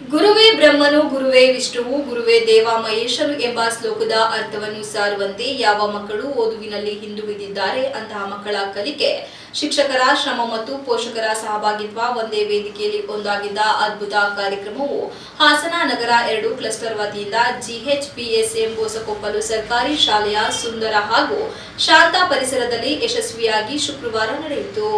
ಗುರುವೇ ಬ್ರಹ್ಮನು ಗುರುವೇ ವಿಷ್ಣುವು ಗುರುವೇ ದೇವ ಮಹೇಶನು ಎಂಬ ಶ್ಲೋಕದ ಅರ್ಥವನ್ನು ಸಾರುವಂತೆ ಯಾವ ಮಕ್ಕಳು ಓದುವಿನಲ್ಲಿ ಹಿಂದುಳಿದಿದ್ದಾರೆ ಅಂತಹ ಮಕ್ಕಳ ಕಲಿಕೆ ಶಿಕ್ಷಕರ ಶ್ರಮ ಮತ್ತು ಪೋಷಕರ ಸಹಭಾಗಿತ್ವ ಒಂದೇ ವೇದಿಕೆಯಲ್ಲಿ ಒಂದಾಗಿದ್ದ ಅದ್ಭುತ ಕಾರ್ಯಕ್ರಮವು ಹಾಸನ ನಗರ ಎರಡು ಕ್ಲಸ್ಟರ್ ವತಿಯಿಂದ ಜಿಎಚ್ಪಿಎಸ್ಎಂ ಬೋಸಕೊಪ್ಪಲು ಸರ್ಕಾರಿ ಶಾಲೆಯ ಸುಂದರ ಹಾಗೂ ಶಾಂತ ಪರಿಸರದಲ್ಲಿ ಯಶಸ್ವಿಯಾಗಿ ಶುಕ್ರವಾರ ನಡೆಯಿತು.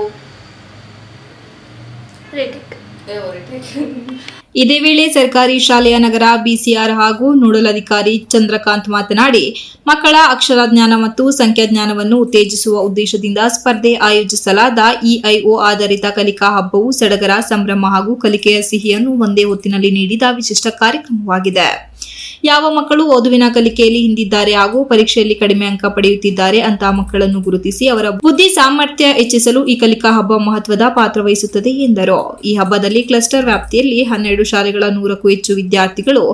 ಇದೇ ವೇಳೆ ಸರ್ಕಾರಿ ಶಾಲೆಯ ನಗರ ಬಿಸಿಆರ್ ಹಾಗೂ ನೋಡಲ್ ಅಧಿಕಾರಿ ಚಂದ್ರಕಾಂತ್ ಮಾತನಾಡಿ, ಮಕ್ಕಳ ಅಕ್ಷರ ಜ್ಞಾನ ಮತ್ತು ಸಂಖ್ಯಾಜ್ಞಾನವನ್ನು ಉತ್ತೇಜಿಸುವ ಉದ್ದೇಶದಿಂದ ಸ್ಪರ್ಧೆ ಆಯೋಜಿಸಲಾದ ಇಐಒ ಆಧಾರಿತ ಕಲಿಕಾ ಹಬ್ಬವು ಸಡಗರ ಸಂಭ್ರಮ ಹಾಗೂ ಕಲಿಕೆಯ ಸಿಹಿಯನ್ನು ಒಂದೇ ಹೊತ್ತಿನಲ್ಲಿ ನೀಡಿದ ವಿಶಿಷ್ಟ ಕಾರ್ಯಕ್ರಮವಾಗಿದೆ. ಯಾವ ಮಕ್ಕಳು ಓದುವಿನ ಕಲಿಕೆಯಲ್ಲಿ ಹಿಂದಿದ್ದಾರೆ ಹಾಗೂ ಪರೀಕ್ಷೆಯಲ್ಲಿ ಕಡಿಮೆ ಅಂಕ ಪಡೆಯುತ್ತಿದ್ದಾರೆ ಅಂತಹ ಮಕ್ಕಳನ್ನು ಗುರುತಿಸಿ ಅವರ ಬುದ್ಧಿ ಸಾಮರ್ಥ್ಯ ಹೆಚ್ಚಿಸಲು ಈ ಕಲಿಕಾ ಹಬ್ಬ ಮಹತ್ವದ ಪಾತ್ರ ವಹಿಸುತ್ತದೆ ಎಂದರು. ಈ ಹಬ್ಬದಲ್ಲಿ ಕ್ಲಸ್ಟರ್ ವ್ಯಾಪ್ತಿಯಲ್ಲಿ ಹನ್ನೆರಡು ಶಾಲೆಗಳ ನೂರಕ್ಕೂ ಹೆಚ್ಚು ವಿದ್ಯಾರ್ಥಿಗಳು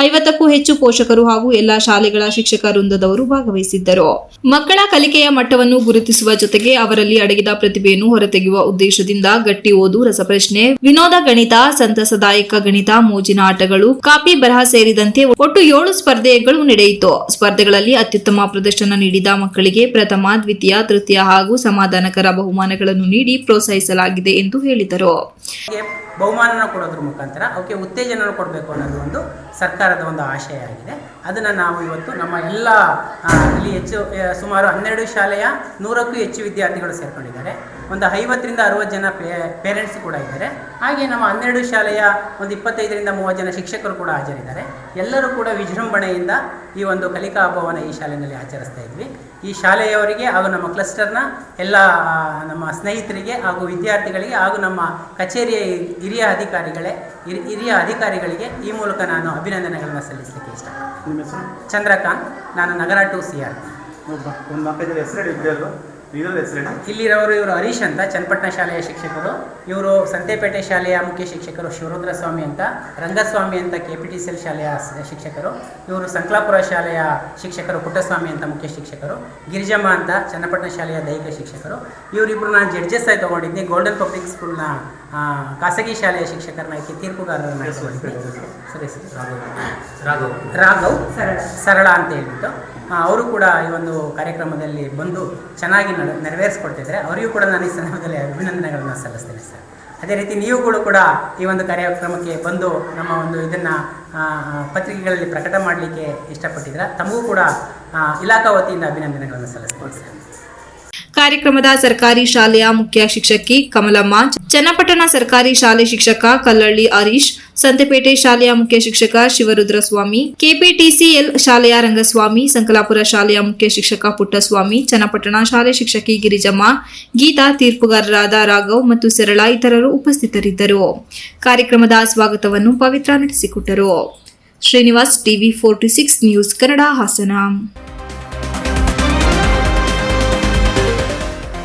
ಐವತ್ತಕ್ಕೂ ಹೆಚ್ಚು ಪೋಷಕರು ಹಾಗೂ ಎಲ್ಲಾ ಶಾಲೆಗಳ ಶಿಕ್ಷಕ ವೃಂದದವರು ಭಾಗವಹಿಸಿದ್ದರು. ಮಕ್ಕಳ ಕಲಿಕೆಯ ಮಟ್ಟವನ್ನು ಗುರುತಿಸುವ ಜೊತೆಗೆ ಅವರಲ್ಲಿ ಅಡಗಿದ ಪ್ರತಿಭೆಯನ್ನು ಹೊರತೆಗೆಯುವ ಉದ್ದೇಶದಿಂದ ಗಟ್ಟಿ ಓದು, ರಸಪ್ರಶ್ನೆ, ವಿನೋದ ಗಣಿತ, ಸಂತಸದಾಯಕ ಗಣಿತ, ಮೋಜಿನ ಆಟಗಳು, ಕಾಪಿ ಬರಹ ಸೇರಿದಂತೆ ಒಟ್ಟು ಏಳು ಸ್ಪರ್ಧೆಗಳು ನಡೆಯಿತು. ಸ್ಪರ್ಧೆಗಳಲ್ಲಿ ಅತ್ಯುತ್ತಮ ಪ್ರದರ್ಶನ ನೀಡಿದ ಮಕ್ಕಳಿಗೆ ಪ್ರಥಮ, ದ್ವಿತೀಯ, ತೃತೀಯ ಹಾಗೂ ಸಮಾಧಾನಕರ ಬಹುಮಾನಗಳನ್ನು ನೀಡಿ ಪ್ರೋತ್ಸಾಹಿಸಲಾಗಿದೆ ಎಂದು ಹೇಳಿದರು. ಬಹುಮಾನ ಕೊಡೋದ್ರ ಮುಖಾಂತರ ಅವಕ್ಕೆ ಉತ್ತೇಜನ ಕೊಡಬೇಕು ಅನ್ನೋದು ಒಂದು ಸರ್ಕಾರದ ಒಂದು ಆಶಯ ಆಗಿದೆ ಅದನ್ನು ನಾವು ಇವತ್ತು ನಮ್ಮ ಎಲ್ಲ ಇಲ್ಲಿ ಹೆಚ್ಚು ಸುಮಾರು ಹನ್ನೆರಡು ಶಾಲೆಯ ನೂರಕ್ಕೂ ಹೆಚ್ಚು ವಿದ್ಯಾರ್ಥಿಗಳು ಸೇರ್ಕೊಂಡಿದ್ದಾರೆ. ಒಂದು ಐವತ್ತರಿಂದ ಅರುವತ್ತು ಜನ ಪೇರೆಂಟ್ಸ್ ಕೂಡ ಇದ್ದಾರೆ. ಹಾಗೆ ನಮ್ಮ ಹನ್ನೆರಡು ಶಾಲೆಯ ಒಂದು ಇಪ್ಪತ್ತೈದರಿಂದ ಮೂವತ್ತು ಜನ ಶಿಕ್ಷಕರು ಕೂಡ ಹಾಜರಿದ್ದಾರೆ. ಎಲ್ಲರೂ ಕೂಡ ವಿಜೃಂಭಣೆಯಿಂದ ಈ ಒಂದು ಕಲಿಕಾ ಹಬ್ಬವನ್ನು ಈ ಶಾಲೆಯಲ್ಲಿ ಆಚರಿಸ್ತಾ ಇದ್ವಿ. ಈ ಶಾಲೆಯವರಿಗೆ ಹಾಗೂ ನಮ್ಮ ಕ್ಲಸ್ಟರ್ನ ಎಲ್ಲ ನಮ್ಮ ಸ್ನೇಹಿತರಿಗೆ ಹಾಗೂ ವಿದ್ಯಾರ್ಥಿಗಳಿಗೆ ಹಾಗೂ ನಮ್ಮ ಕಚೇರಿಯ ಹಿರಿಯ ಅಧಿಕಾರಿಗಳೇ ಹಿರಿ- ಹಿರಿಯ ಅಧಿಕಾರಿಗಳಿಗೆ ಈ ಮೂಲಕ ನಾನು ಅಭಿನಂದನೆಗಳನ್ನು ಸಲ್ಲಿಸಲಿಕ್ಕೆ ಇಷ್ಟ. ನಿಮ್ಮ ಹೆಸರು? ಚಂದ್ರಕಾಂತ್. ನಾನು ನಗರ ಟು ಸಿ ಆರ್. ಒಂದು ನಾಲ್ಕೈದು ಹೆಸರು ಹೇಳಿದ್ದೆ ಹೇಳಿ ಇಲ್ಲಿರೋರು ಇವರು ಹರೀಶ್ ಅಂತ ಚನ್ನಪಟ್ಟಣ ಶಾಲೆಯ ಶಿಕ್ಷಕರು. ಇವರು ಸಂತೆಪೇಟೆ ಶಾಲೆಯ ಮುಖ್ಯ ಶಿಕ್ಷಕರು ಶಿವರುದ್ರ ಸ್ವಾಮಿ ಅಂತ ರಂಗಸ್ವಾಮಿ ಅಂತ K P T C L ಶಾಲೆಯ ಶಿಕ್ಷಕರು. ಇವರು ಸಂಕ್ಲಾಪುರ ಶಾಲೆಯ ಶಿಕ್ಷಕರು ಪುಟ್ಟಸ್ವಾಮಿ ಅಂತ ಮುಖ್ಯ ಶಿಕ್ಷಕರು. ಗಿರಿಜಮ್ಮ ಅಂತ ಚನ್ನಪಟ್ಟಣ ಶಾಲೆಯ ದೈಹಿಕ ಶಿಕ್ಷಕರು. ಇವರಿಬ್ಬರು ನಾನು ಜಡ್ಜಸ್ ಆಗಿ ತೊಗೊಂಡಿದ್ದೀನಿ ಗೋಲ್ಡನ್ ಪಬ್ಲಿಕ್ ಸ್ಕೂಲ್ನ ಆ, ಖಾಸಗಿ ಶಾಲೆಯ ಶಿಕ್ಷಕರನ್ನ ಆಯ್ಕೆ ತೀರ್ಪುಗಾರರನ್ನ ಸರಿ ಸರಿ ರಾಘವ್. ರಾಘವ್. ಸರಳ ಅಂತ ಹೇಳ್ಬಿಟ್ಟು. ಅವರು ಕೂಡ ಈ ಒಂದು ಕಾರ್ಯಕ್ರಮದಲ್ಲಿ ಬಂದು ಚೆನ್ನಾಗಿ ನೆರವೇರಿಸ್ಕೊಡ್ತಿದ್ದಾರೆ. ಅವರಿಗೂ ಕೂಡ ನಾನು ಈ ಸಂದರ್ಭದಲ್ಲಿ ಅಭಿನಂದನೆಗಳನ್ನು ಸಲ್ಲಿಸ್ತೇನೆ ಸರ್. ಅದೇ ರೀತಿ ನೀವುಗಳು ಕೂಡ ಈ ಒಂದು ಕಾರ್ಯಕ್ರಮಕ್ಕೆ ಬಂದು ನಮ್ಮ ಒಂದು ಇದನ್ನು ಪತ್ರಿಕೆಗಳಲ್ಲಿ ಪ್ರಕಟ ಮಾಡಲಿಕ್ಕೆ ಇಷ್ಟಪಟ್ಟಿದ್ದೀರಾ? ತಮಗೂ ಕೂಡ ಇಲಾಖಾ ವತಿಯಿಂದ ಅಭಿನಂದನೆಗಳನ್ನು ಸಲ್ಲಿಸ್ತೇನೆ ಕಾರ್ಯಕ್ರಮದ ಸರ್ಕಾರಿ ಶಾಲೆಯ ಮುಖ್ಯ ಶಿಕ್ಷಕಿ ಕಮಲಮ್ಮ, ಚನ್ನಪಟ್ಟಣ ಸರ್ಕಾರಿ ಶಾಲೆ ಶಿಕ್ಷಕ ಕಲ್ಲಳ್ಳಿ ಹರೀಶ್, ಸಂತೆಪೇಟೆ ಶಾಲೆಯ ಮುಖ್ಯ ಶಿಕ್ಷಕ ಶಿವರುದ್ರಸ್ವಾಮಿ ಕೆಪಿಟಿಸಿಎಲ್ ಶಾಲೆಯ ರಂಗಸ್ವಾಮಿ, ಸಂಕಲಾಪುರ ಶಾಲೆಯ ಮುಖ್ಯ ಶಿಕ್ಷಕ ಪುಟ್ಟಸ್ವಾಮಿ, ಚನ್ನಪಟ್ಟಣ ಶಾಲೆ ಶಿಕ್ಷಕಿ ಗಿರಿಜಮ್ಮ, ಗೀತಾ ತೀರ್ಪುಗಾರರಾದ ರಾಘವ್ ಮತ್ತು ಸರಳ ಇತರರು ಉಪಸ್ಥಿತರಿದ್ದರು. ಕಾರ್ಯಕ್ರಮದ ಸ್ವಾಗತವನ್ನು ಪವಿತ್ರ ನಡೆಸಿಕೊಟ್ಟರು. Srinivas TV forty six news Kannada Hassan.